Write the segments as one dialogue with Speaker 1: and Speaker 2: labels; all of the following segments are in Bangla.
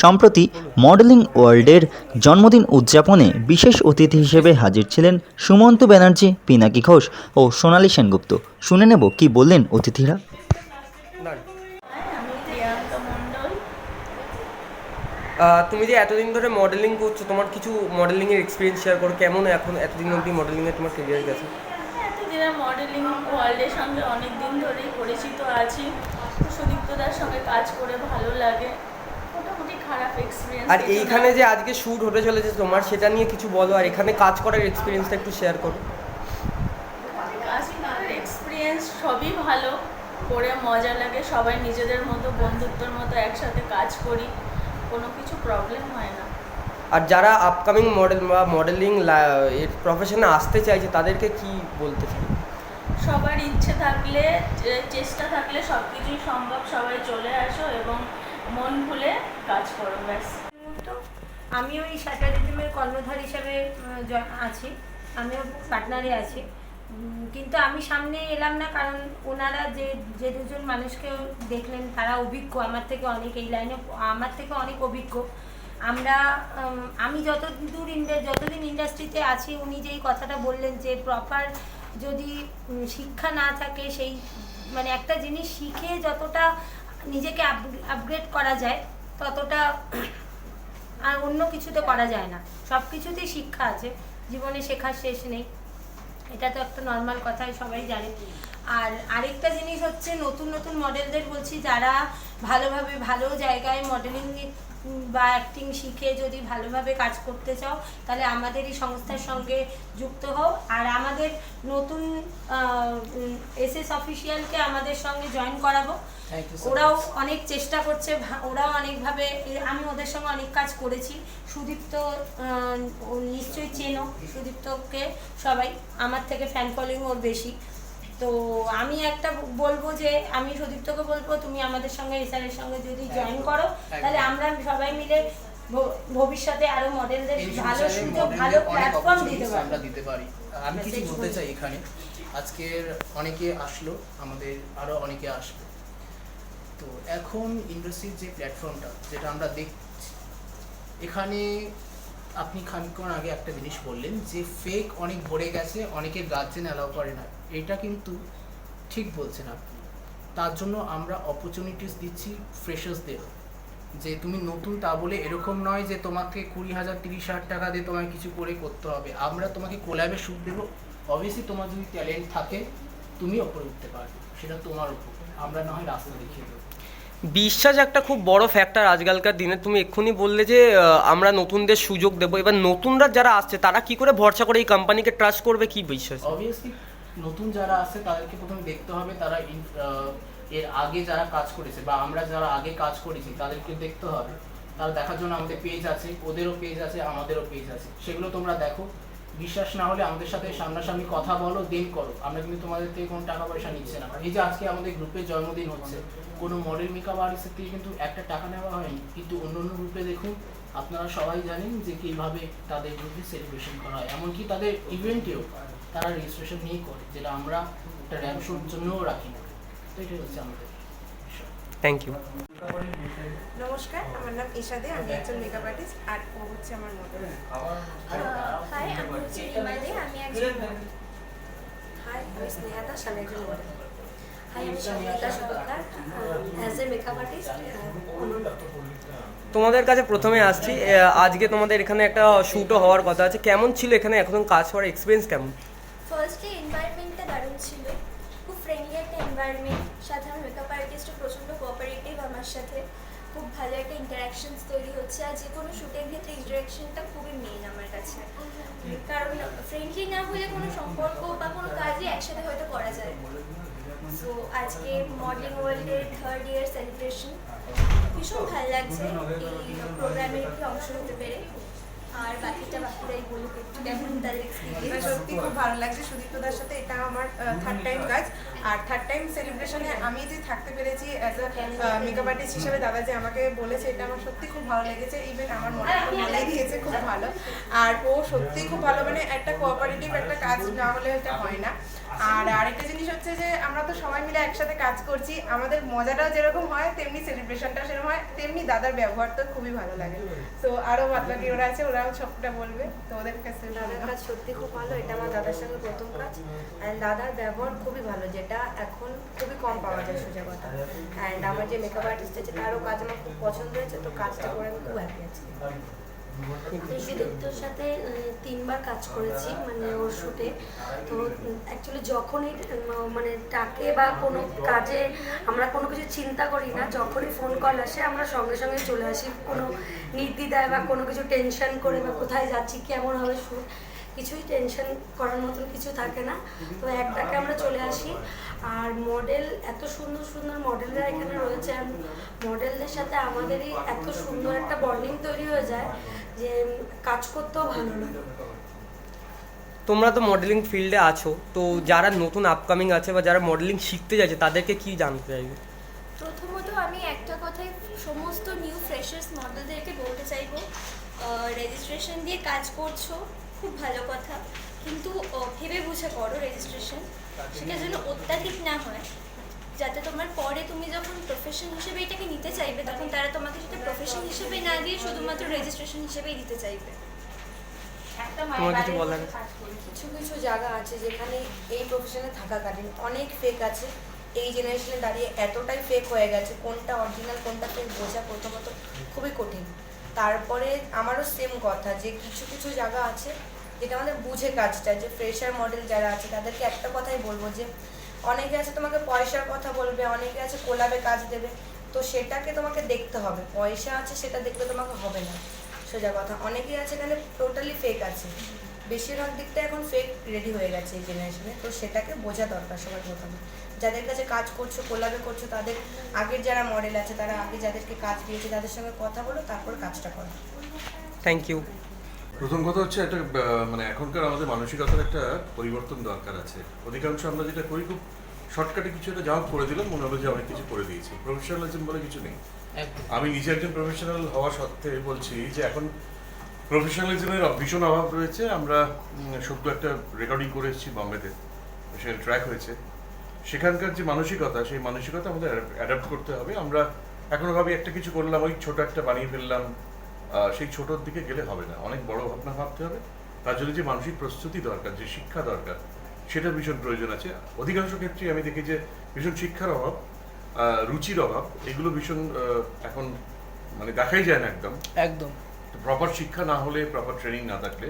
Speaker 1: সম্প্রতি মডেলিং ওয়ার্ল্ডের জন্মদিন উদযাপনে বিশেষ অতিথি হিসেবে হাজির ছিলেন সুমন্ত ব্যানার্জি পিনাকি ঘোষ ও সোনালী সেনগুপ্ত। শুনে নেব কি বললেন অতিথিরা।
Speaker 2: তুমি যে এতদিন ধরে মডেলিং করছ তোমার কিছু মডেলিং এর এক্সপিরিয়েন্স শেয়ার করো কেমন এখন এতদিন অবধি মডেলিং এ তোমার কেরিয়ার গেছে?
Speaker 3: মডেলিং ওয়ার্ল্ডের সঙ্গে অনেক দিন ধরেই পরিচিত আছি। সুদীপ্তদার সঙ্গে কাজ করে ভালো লাগে। খারাপ এক্সপিরিয়েন্স
Speaker 2: আর এইখানে যে আজকে শ্যুট হতে চলেছে তোমার সেটা নিয়ে কিছু বলো আর এখানে কাজ করার এক্সপিরিয়েন্সটা একটু শেয়ার করো।
Speaker 3: কাজ করার এক্সপিরিয়েন্স সবই ভালো। করে মজা লাগে সবাই নিজেদের মতো বন্ধুত্বর মতো একসাথে কাজ করি কোনো কিছু প্রবলেম হয় না।
Speaker 2: আর যারা আপকামিং মডেল বা মডেলিং এর প্রফেশনে আসতে চাইছে তাদেরকে কি বলতে চাই
Speaker 3: সবার ইচ্ছে থাকলে চেষ্টা থাকলে সব কিছুই সম্ভব সবাই চলে আসো এবং মন ব্যাস।
Speaker 4: তো আমি ওই স্যাটারিজমের কর্ণধার হিসাবে আছি। আমিও পার্টনারে আছি। কিন্তু আমি সামনে এলাম না কারণ ওনারা যে যে দুজন মানুষকে দেখলেন তারা অভিজ্ঞ। আমার থেকে অনেক এই লাইনে আমার থেকে অনেক অভিজ্ঞ। আমরা আমি যত দূর যতদিন ইন্ডাস্ট্রিতে আছি, উনি যেই কথাটা বললেন যে প্রপার যদি শিক্ষা না থাকে, সেই মানে একটা জিনিস শিখে যতটা নিজেকে আপগ্রেড করা যায় ততটা আর অন্য কিছুতে করা যায় না। সব কিছুতেই শিক্ষা আছে। জীবনে শেখার শেষ নেই। এটা তো একটা নর্মাল কথাই, সবাই জানে। আর আরেকটা জিনিস হচ্ছে, নতুন নতুন মডেলদের বলছি, যারা ভালোভাবে ভালো জায়গায় মডেলিং বা অ্যাক্টিং শিখে যদি ভালোভাবে কাজ করতে চাও তাহলে আমাদের এই সংস্থার সঙ্গে যুক্ত হও। আর আমাদের নতুন এস এস অফিসিয়ালকে আমাদের সঙ্গে জয়েন করাবো। ওরাও অনেক চেষ্টা করছে ওরাও অনেকভাবে আমি ওদের সঙ্গে অনেক কাজ করেছি। সুদীপ্ত নিশ্চয়ই চেনো সুদীপ্তকে সবাই। আমার থেকে ফ্যান ফলোয়িং ওর বেশি। তো আমি একটা বলব যে আমি সুদীপ্তকে বলব তুমি আমাদের সঙ্গে এসআরের সঙ্গে যদি জয়েন করো তাহলে আমরা সবাই মিলে ভবিষ্যতে আরও মডেলদের ভালো সুযোগ ভালো প্ল্যাটফর্ম দিতে পারব।
Speaker 5: আমরা দিতে পারি। আমি কিছু বলতে চাই এখানে। আজকের অনেকে আসলো আমাদের আরও অনেকে আসবে। তো এখন ইন্ডাস্ট্রির যে প্ল্যাটফর্মটা যেটা আমরা দেখছি এখানে আপনি খানিকক্ষণ আগে একটা জিনিস বললেন যে ফেক অনেক ভরে গেছে অনেকে গার্জেন অ্যালাউ করে না। এটা কিন্তু ঠিক বলছেন আপনি। তার জন্য আমরা অপরচুনিটিস দিচ্ছি ফ্রেশার্সদের যে তুমি নতুন তা বলে এরকম নয় যে তোমাকে কুড়ি হাজার, তিরিশ হাজার টাকা দিয়ে তোমায় কিছু করে করতে হবে। আমরা তোমাকে কোল্যাবে সুদ দেবো। অবভিয়াসলি তোমার যদি ট্যালেন্ট থাকে, তুমি ওপরে উঠতে পারবে। সেটা তোমার উপর। আমরা না হয় রাস্তা দেখিয়ে দেবো।
Speaker 2: বিশ্বাস একটা খুব বড় ফ্যাক্টর আজকালকার দিনে। তুমি এক্ষুনি বললে যে আমরা নতুনদের সুযোগ দেবো। এবার নতুনরা যারা আসছে, তারা কি করে ভরসা করে এই কোম্পানিকে ট্রাস্ট করবে? কি বিশ্বাস?
Speaker 5: নতুন যারা আছে তাদেরকে প্রথমে দেখতে হবে তারা এর আগে যারা কাজ করেছে বা আমরা যারা আগে কাজ করেছি তাদেরকে দেখতে হবে। তারা দেখার জন্য আমাদের পেজ আছে, ওদেরও পেজ আছে, আমাদেরও পেজ আছে। সেগুলো তোমরা দেখো। বিশ্বাস না হলে আমাদের সাথে সামনাসামনি কথা বলো দেন করো। আমরা কিন্তু তোমাদের থেকে কোনো টাকা পয়সা নিচ্ছে না। এই যে আজকে আমাদের গ্রুপে জন্মদিন হচ্ছে, কোনো মডেল মেকআপ আর্টিস্টের থেকে কিন্তু একটা টাকা নেওয়া হয়নি। কিন্তু অন্য অন্য গ্রুপে দেখুন, আপনারা সবাই জানেন যে কীভাবে তাদের গ্রুপে সেলিব্রেশন করা হয়। এমনকি তাদের ইভেন্টেও তারা রেজিস্ট্রেশন নিয়ে করে, যেটা আমরা একটা র্যাম শোর জন্যও রাখি না। তো এটাই হচ্ছে আমাদের
Speaker 2: থ্যাংক ইউ
Speaker 6: নমস্কার আমার নাম ঈশা দে আমি একজন মেকআপ আর্টিস্ট আর ও হচ্ছে আমার মডেল
Speaker 7: হাই আমি হচ্ছে রিমা দে আমি একজন
Speaker 6: হাই আমি স্নেহা দাস আমি একজন মডেল
Speaker 7: হাই আমি Sangeeta Sarkar as a makeup artist
Speaker 2: তোমাদের কাছে প্রথমে আসছি আজকে তোমাদের এখানে একটা শ্যুটও হওয়ার কথা আছে। কেমন ছিল এখানে এখন কাজ করার এক্সপিরিয়েন্স কেমন
Speaker 7: ফার্স্টে এনভায়রনমেন্টটা দারুণ ছিল খুব ফ্রেন্ডলি একটা এনভায়রনমেন্ট সাথে আমার মেকআপ আর্টিস্টও প্রচণ্ড কোঅপারেটিভ সাথে খুব ভালো একটা ইন্টারাকশনস তৈরি হচ্ছে আর যে কোনো শ্যুটের ক্ষেত্রে ইন্টারাকশনটা খুবই মেন আমার কাছে। কারণ ফ্রেন্ডলি না হলে কোনো সম্পর্ক বা কোনো কাজই একসাথে হয়তো করা যায়। সো আজকে মডেলিং ওয়ার্ল্ডের থার্ড ইয়ার সেলিব্রেশন ভীষণ ভালো লাগছে। এই প্রোগ্রামে অংশ নিতে পেরে। আর বাকিটা বাকিরাই বলুক একটু কেমন তাদের এক্সপিরিয়েন্স
Speaker 6: সত্যি খুব ভালো লাগছে সুদীপ্তদার সাথে এটা আমার থার্ড টাইম কাজ আর থার্ড টাইম সেলিব্রেশনে আমি যে থাকতে পেরেছি অ্যাজ আ মেকআপ আর্টিস্ট হিসেবে দাদা যে আমাকে বলেছে এটা আমার সত্যি খুব ভালো লেগেছে। ইভেন আমার মনে মনে দিয়েছে খুব ভালো। আর ও সত্যি খুব ভালো মানে একটা কোঅপারেটিভ একটা কাজ না হলে এটা হয় না। আর আরেকটা জিনিস হচ্ছে যে, আমরা তো সবাই মিলে একসাথে কাজ করছি। আমাদের মজাটাও যেরকম হয়, তেমনি সেলিব্রেশনটা সেরকম হয়, তেমনি দাদার ব্যবহার তো খুবই ভালো লাগে। তো আরও বাদবাকি ওরা আছে, ওরাও সবটা বলবে। তো ওদের কাছে
Speaker 8: দাদার কাজ সত্যি খুব ভালো, এটা আমার দাদার সঙ্গে প্রথম কাজ। অ্যান্ড দাদার ব্যবহার খুবই ভালো, যেটা এখন খুবই কম পাওয়া যায় সোজা কথা অ্যান্ড আমার যে মেকআপ আর্টিস্ট আছে, তারও কাজ আমার খুব পছন্দ হয়েছে, তো কাজটা করে আমি খুব হ্যাপি আছি।
Speaker 9: সুদীপ্তর সাথে তিনবার কাজ করেছি মানে ওর শুটে। তো অ্যাকচুয়ালি যখনই মানে ডাকে বা কোনো কাজে আমরা কোনো কিছু চিন্তা করি না, যখনই ফোন কল আসে, আমরা সঙ্গে সঙ্গে চলে আসি। কোনো নির্দ্বিধায় বা কোনো কিছু টেনশন করে বা কোথায় যাচ্ছি, কেমন হবে শ্যুট কিছুই টেনশন করার মতন কিছু থাকে না। তো এক ডাকে আমরা চলে আসি। আর মডেল এত সুন্দর সুন্দর মডেলরা এখানে রয়েছে। আর মডেলদের সাথে আমাদেরই এত সুন্দর একটা বন্ডিং তৈরি হয়ে যায় যে কাজ করতেও ভালো লাগে
Speaker 2: তোমরা তো মডেলিং ফিল্ডে আছো তো যারা নতুন আপকামিং আছে বা যারা মডেলিং শিখতে যাচ্ছে তাদেরকে কি জানতে চাইবে?
Speaker 7: প্রথমত আমি একটা কথাই সমস্ত নিউ ফ্রেশার্স মডেলদেরকে বলতে চাইব রেজিস্ট্রেশন দিয়ে কাজ করছ খুব ভালো কথা। কিন্তু ভেবে বুঝে করো রেজিস্ট্রেশন সেটা যেন অত্যাধিক না হয়। যাতে তোমার পরে তুমি যখন প্রফেশন হিসেবে এটাকে নিতে চাইবে তখন তারা তোমাকে সেটা প্রফেশন হিসেবে না দিয়ে শুধুমাত্র রেজিস্ট্রেশন হিসেবেই দিতে চাইবে।
Speaker 2: তোমার কিছু বলার
Speaker 8: কিছু কিছু জায়গা আছে যেখানে এই প্রফেশনে থাকাকালীন অনেক ফেক আছে। এই জেনারেশনে দাঁড়িয়ে এতটাই ফেক হয়ে গেছে কোনটা অরিজিনাল কোনটা ফেক বোঝা প্রথমত খুবই কঠিন। তারপরে আমারও সেম কথা যে কিছু কিছু জায়গা আছে যেটা আমাদের বুঝে কাজটা যে ফ্রেশার মডেল যারা আছে তাদেরকে একটা কথাই বলব যে অনেকে আছে তোমাকে পয়সার কথা বলবে, অনেকে আছে কোলাবে কাজ দেবে। তো সেটাকে তোমাকে দেখতে হবে। পয়সা আছে সেটা দেখলে তোমাকে হবে না। সোজা কথা। অনেকেই আছে এখানে টোটালি ফেক আছে। বেশিরভাগ দিকটা এখন ফেক রেডি হয়ে গেছে এই জেনারেশনে তো সেটাকে বোঝা দরকার সবার প্রথমে। যাদের কাছে কাজ করছ, কোলাবে করছ, তাদের আগের যারা মডেল আছে, তারা আগে যাদেরকে কাজ দিয়েছে, তাদের সঙ্গে কথা বলো, তারপর কাজটা করো।
Speaker 2: থ্যাংক ইউ
Speaker 10: প্রথম কথা হচ্ছে একটা মানে এখনকার আমাদের মানসিকতার একটা পরিবর্তন দরকার আছে। অধিকাংশ আমরা যেটা করি খুব শর্টকাটে কিছু একটা যা করে দিলাম মনে হলো যে অনেক কিছু করে দিয়েছি। প্রফেশনালিজম বলে কিছু নেই। আমি নিজে একজন প্রফেশনাল হওয়া সত্ত্বে বলছি যে এখন প্রফেশনালিজমের ভীষণ অভাব রয়েছে। আমরা সদ্য একটা রেকর্ডিং করে এসেছি বম্বেতে সেখানে ট্র্যাক হয়েছে। সেখানকার যে মানসিকতা সেই মানসিকতা আমাদের অ্যাডাপ্ট করতে হবে। আমরা এখনও ভাবি একটা কিছু করলাম ওই ছোট একটা বানিয়ে ফেললাম সেই ছোটোর দিকে গেলে হবে না। অনেক বড় ভাবনা ভাবতে হবে। তার জন্য যে মানসিক প্রস্তুতি দরকার যে শিক্ষা দরকার সেটা ভীষণ প্রয়োজন আছে। অধিকাংশ ক্ষেত্রে আমি দেখি যে ভীষণ শিক্ষার অভাব রুচির অভাব এগুলো ভীষণ এখন মানে দেখাই যায় না একদম।
Speaker 5: একদম।
Speaker 10: প্রপার শিক্ষা না হলে প্রপার ট্রেনিং না থাকলে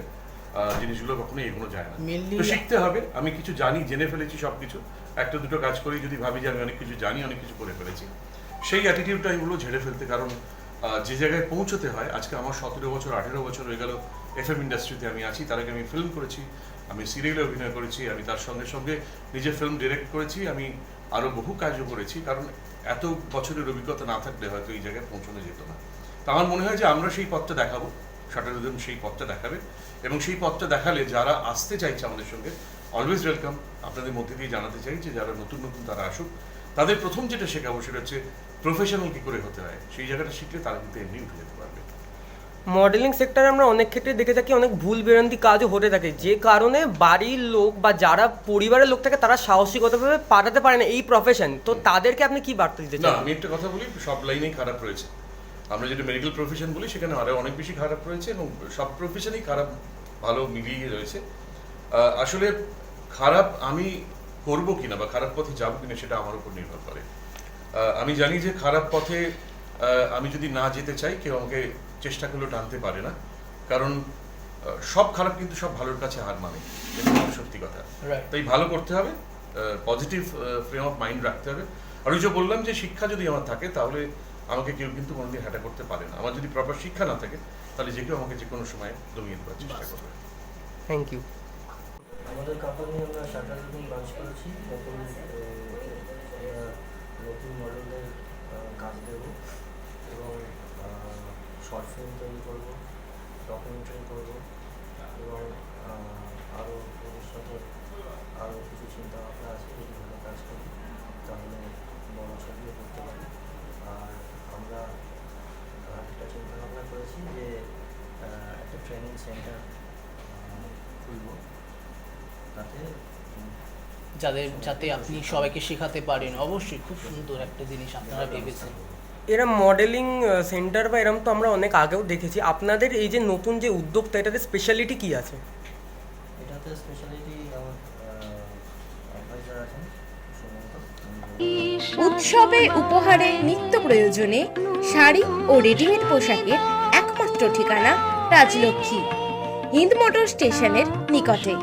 Speaker 10: জিনিসগুলো কখনোই এগোনো যায় না। তো শিখতে হবে। আমি কিছু জানি জেনে ফেলেছি সব কিছু একটা দুটো কাজ করি যদি ভাবি যে আমি অনেক কিছু জানি অনেক কিছু করে ফেলেছি। সেই অ্যাটিটিউডটা বলব ঝেড়ে ফেলতে কারণ যে জায়গায় পৌঁছতে হয়, আজকে আমার সতেরো বছর, আঠেরো বছর হয়ে গেল এফ এম ইন্ডাস্ট্রিতে আমি আছি। তার আগে আমি ফিল্ম করেছি, আমি সিরিয়ালে অভিনয় করেছি, আমি তার সঙ্গে সঙ্গে নিজের ফিল্ম ডিরেক্ট করেছি, আমি আরও বহু কাজও করেছি। কারণ এত বছরের অভিজ্ঞতা না থাকলে হয়তো এই জায়গায় পৌঁছানো যেত না। তা আমার মনে হয় যে আমরা সেই পথটা দেখাবো শাটারুদ্দিন সেই পথটা দেখাবে। এবং সেই পথটা দেখালে যারা আসতে চাইছে আমাদের সঙ্গে অলওয়েজ ওয়েলকাম আপনাদের মধ্যে দিয়ে জানাতে চাই যে যারা নতুন নতুন তারা আসুক। তাদের প্রথম যেটা শেখাবো সেটা হচ্ছে প্রফেশনাল কী করে হতে হয়। সেই জায়গাটা শিখলে তারা কিন্তু এমনি উঠে যেতে পারবে।
Speaker 2: মডেলিং সেক্টরে আমরা অনেক ক্ষেত্রে দেখে থাকি অনেক ভুল বেরান্তি কাজও হতে থাকে। যে কারণে বাড়ির লোক বা যারা পরিবারের লোক থাকে তারা সাহসিকতাভাবে পাঠাতে পারে না এই প্রফেশন তো তাদেরকে আপনি কি বার্তা দিতে চান?
Speaker 10: আমি একটা কথা বলি সব লাইনেই খারাপ রয়েছে। আমরা যেটা মেডিকেল প্রফেশন বলি সেখানে আরও অনেক বেশি খারাপ রয়েছে এবং সব প্রফেশনেই খারাপ ভালো মিলিয়ে রয়েছে। আসলে খারাপ আমি করব কিনা বা খারাপ পথে যাব কিনা সেটা আমার উপর নির্ভর করে। আমি জানি যে খারাপ পথে আমি যদি না যেতে চাই কেউ আমাকে চেষ্টা করলেও টানতে পারে না। কারণ সব খারাপ কিন্তু সব ভালোর কাছে হার মানে। এটা সত্যি কথা. তাই ভালো করতে হবে পজিটিভ ফ্রেম অফ মাইন্ড রাখতে হবে। আর ওই যে বললাম যে শিক্ষা যদি আমার থাকে তাহলে আমাকে কেউ কিন্তু কোনোদিন হ্যাটা করতে পারে না। আমার যদি প্রপার শিক্ষা না থাকে তাহলে যে কেউ আমাকে যে কোনো সময় দমিয়ে দেওয়ার চেষ্টা করবে।
Speaker 2: থ্যাংক ইউ
Speaker 11: আমাদের কোম্পানি আমরা শাটার রুটিন লঞ্চ করেছি, নতুন নতুন মডেলের কাজ দেব এবং শর্ট ফিল্ম তৈরি করব ডকুমেন্টারি করব এবং আরও ভবিষ্যতে আরও কিছু চিন্তা ভাবনা আছে যদি ভালো কাজ করি, তাহলে বড় ছবিও করতে পারি। আর আমরা একটা চিন্তা ভাবনা করেছি যে একটা ট্রেনিং সেন্টার খুলব। তাতে
Speaker 5: যাদের যাতে আপনি সবাইকে শেখাতে পারেন অবশ্যই খুব সুন্দর একটা জিনিস আপনারা ভেবেছেন।
Speaker 2: এরা মডেলিং সেন্টার বা এরম তো আমরা অনেক আগেও দেখেছি। আপনাদের এই যে নতুন যে উদ্যোগটা এটাতে স্পেশালিটি কি আছে?
Speaker 11: এটাতে স্পেশালিটি আমার অ্যাডভাইজার আছেন
Speaker 12: উৎসবে উপহারে নিত্য প্রয়োজনে শাড়ি ও রেডিমেড পোশাকের একমাত্র ঠিকানা রাজলক্ষ্মী হিন্দ মোটর স্টেশনের নিকটে।